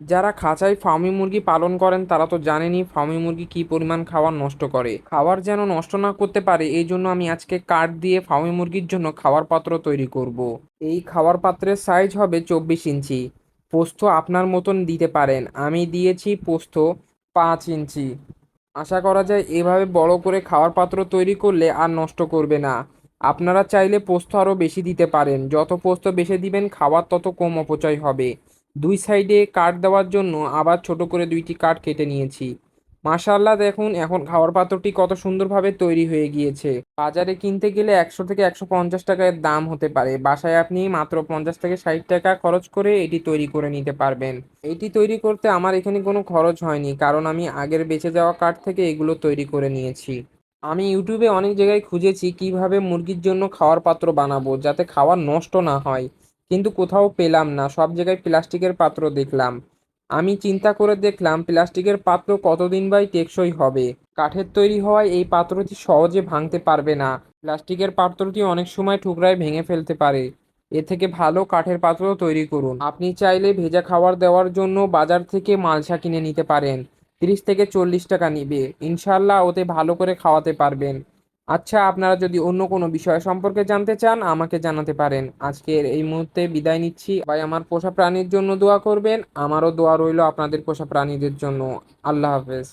যারা খাঁচায় ফার্মি মুরগি পালন করেন, তারা তো জানেনই ফার্মি মুরগি কী পরিমাণ খাবার নষ্ট করে। খাবার যেন নষ্ট না করতে পারে, এই জন্য আমি আজকে কাঠ দিয়ে ফার্মি মুরগির জন্য খাবার পাত্র তৈরি করব। এই খাবার পাত্রের সাইজ হবে চব্বিশ ইঞ্চি। পোস্ত আপনার মতন দিতে পারেন। আমি দিয়েছি পোস্ত পাঁচ ইঞ্চি। আশা করা যায় এভাবে বড় করে খাওয়ার পাত্র তৈরি করলে আর নষ্ট করবে না। আপনারা চাইলে পোস্ত আরও বেশি দিতে পারেন। যত পোস্ত বেশি দিবেন, খাবার তত কম অপচয় হবে। দুই সাইডে কাঠ দেওয়ার জন্য আবার ছোট করে দুইটি কাঠ কেটে নিয়েছি। মাশাআল্লাহ দেখুন, এখন খাওয়ার পাত্রটি কত সুন্দরভাবে তৈরি হয়ে গিয়েছে। বাজারে কিনতে গেলে একশো থেকে একশো পঞ্চাশ টাকার দাম হতে পারে। বাসায় আপনি মাত্র পঞ্চাশ থেকে ষাট টাকা খরচ করে এটি তৈরি করে নিতে পারবেন। এটি তৈরি করতে আমার এখানে কোনো খরচ হয়নি, কারণ আমি আগের বেঁচে যাওয়া কাঠ থেকে এগুলো তৈরি করে নিয়েছি। আমি ইউটিউবে অনেক জায়গায় খুঁজেছি কীভাবে মুরগির জন্য খাওয়ার পাত্র বানাবো, যাতে খাওয়ার নষ্ট না হয়। কিন্তু কোথাও পেলাম না, সব জায়গায় প্লাস্টিকের পাত্র দেখলাম। আমি চিন্তা করে দেখলাম, প্লাস্টিকের পাত্র কতদিন বাই টেকসই হবে? কাঠের তৈরি হওয়ায় এই পাত্রটি সহজে ভাঙতে পারবে না। প্লাস্টিকের পাত্রটি অনেক সময় টুকরায় ভেঙে ফেলতে পারে। এ থেকে ভালো কাঠের পাত্র তৈরি করুন। আপনি চাইলে ভেজা খাবার দেওয়ার জন্য বাজার থেকে মালসা কিনে নিতে পারেন। তিরিশ থেকে চল্লিশ টাকা নিবে। ইনশাল্লাহ ওতে ভালো করে খাওয়াতে পারবেন। আচ্ছা আপনারা যদি অন্য কোনো বিষয় সম্পর্কে জানতে চান, আমাকে জানাতে পারেন। আজকের এই মুহূর্তে বিদায় নিচ্ছি। ভাই আমার পোষা প্রাণীর জন্য দোয়া করবেন। আমারও দোয়া রইল আপনাদের পোষা প্রাণীদের জন্য। আল্লাহ হাফেজ।